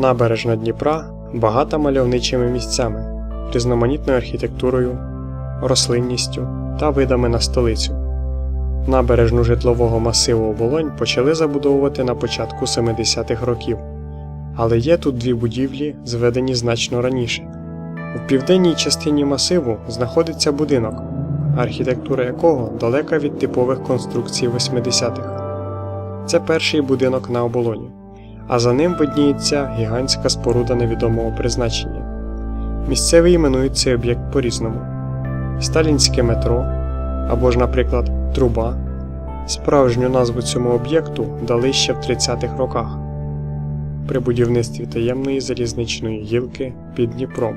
Набережна Дніпра багата мальовничими місцями, різноманітною архітектурою, рослинністю та видами на столицю. Набережну житлового масиву Оболонь почали забудовувати на початку 70-х років, але є тут дві будівлі, зведені значно раніше. В південній частині масиву знаходиться будинок, архітектура якого далека від типових конструкцій 80-х. Це перший будинок на оболоні, а за ним видніється гігантська споруда невідомого призначення. Місцеві іменують цей об'єкт по-різному: Сталінське метро або ж, наприклад, Труба. Справжню назву цьому об'єкту дали ще в 30-х роках при будівництві таємної залізничної гілки під Дніпром.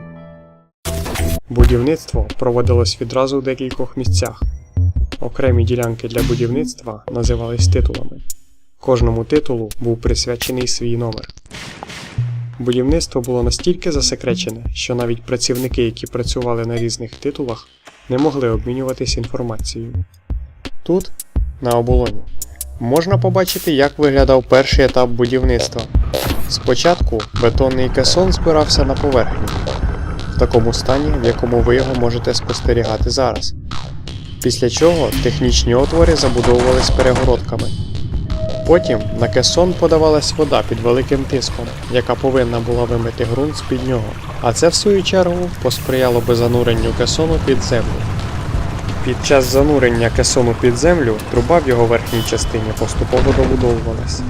Будівництво проводилось відразу в декількох місцях. Окремі ділянки для будівництва називались титулами. Кожному титулу був присвячений свій номер. Будівництво було настільки засекречене, що навіть працівники, які працювали на різних титулах, не могли обмінюватись інформацією. Тут, на оболоні, можна побачити, як виглядав перший етап будівництва. Спочатку бетонний кесон збирався на поверхні, в такому стані, в якому ви його можете спостерігати зараз. Після чого технічні отвори забудовувались перегородками. Потім на кесон подавалась вода під великим тиском, яка повинна була вимити ґрунт з-під нього, а це в свою чергу посприяло би зануренню кесону під землю. Під час занурення кесону під землю труба в його верхній частині поступово добудовувалась.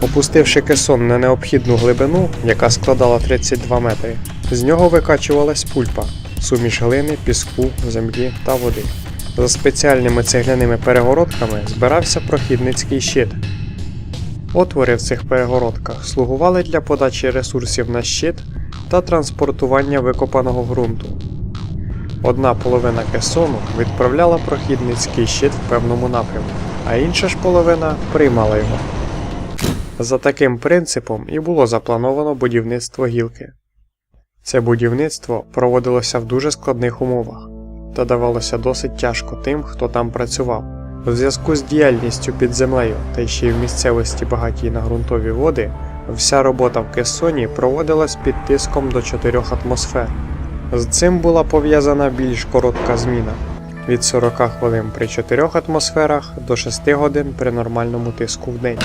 Опустивши кесон на необхідну глибину, яка складала 32 метри, з нього викачувалась пульпа, суміш глини, піску, землі та води. За спеціальними цегляними перегородками збирався прохідницький щит. Отвори в цих перегородках слугували для подачі ресурсів на щит та транспортування викопаного ґрунту. Одна половина кесону відправляла прохідницький щит в певному напрямку, а інша ж половина приймала його. За таким принципом і було заплановано будівництво гілки. Це будівництво проводилося в дуже складних умовах та давалося досить тяжко тим, хто там працював. У зв'язку з діяльністю під землею та ще й в місцевості багатій на ґрунтові води, вся робота в кесоні проводилась під тиском до 4 атмосфер. З цим була пов'язана більш коротка зміна від 40 хвилин при 4 атмосферах до 6 годин при нормальному тиску в день.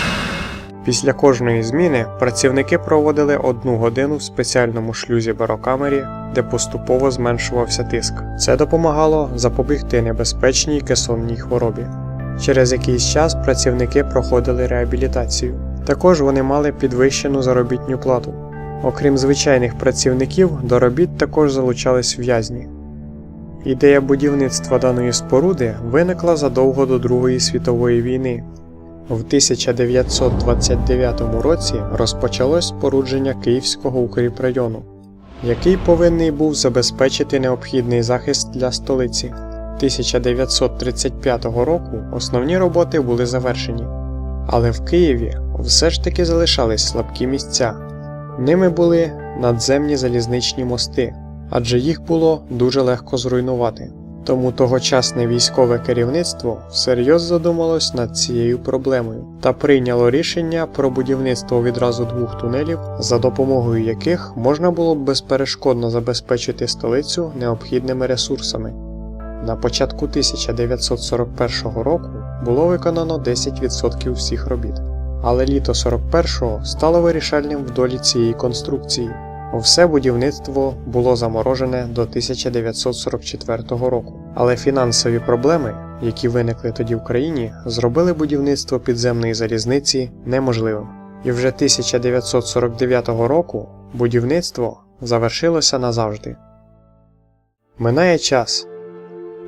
Після кожної зміни працівники проводили одну годину в спеціальному шлюзі барокамері, де поступово зменшувався тиск. Це допомагало запобігти небезпечній кесонній хворобі. Через якийсь час працівники проходили реабілітацію. Також вони мали підвищену заробітню плату. Окрім звичайних працівників, до робіт також залучались в'язні. Ідея будівництва даної споруди виникла задовго до Другої світової війни. В 1929 році розпочалось спорудження Київського укріпрайону, який повинний був забезпечити необхідний захист для столиці. 1935 року основні роботи були завершені, але в Києві все ж таки залишались слабкі місця. Ними були надземні залізничні мости, адже їх було дуже легко зруйнувати. Тому тогочасне військове керівництво всерйоз задумалось над цією проблемою та прийняло рішення про будівництво відразу двох тунелів, за допомогою яких можна було б безперешкодно забезпечити столицю необхідними ресурсами. На початку 1941 року було виконано 10% всіх робіт, але літо 41-го стало вирішальним в долі цієї конструкції. Все будівництво було заморожене до 1944 року, але фінансові проблеми, які виникли тоді в країні, зробили будівництво підземної залізниці неможливим. І вже 1949 року будівництво завершилося назавжди. Минає час.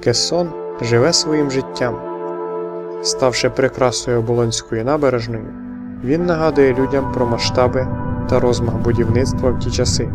Кессон живе своїм життям. Ставши прикрасою Оболонської набережної, він нагадує людям про масштаби та розмах будівництва в ті часи.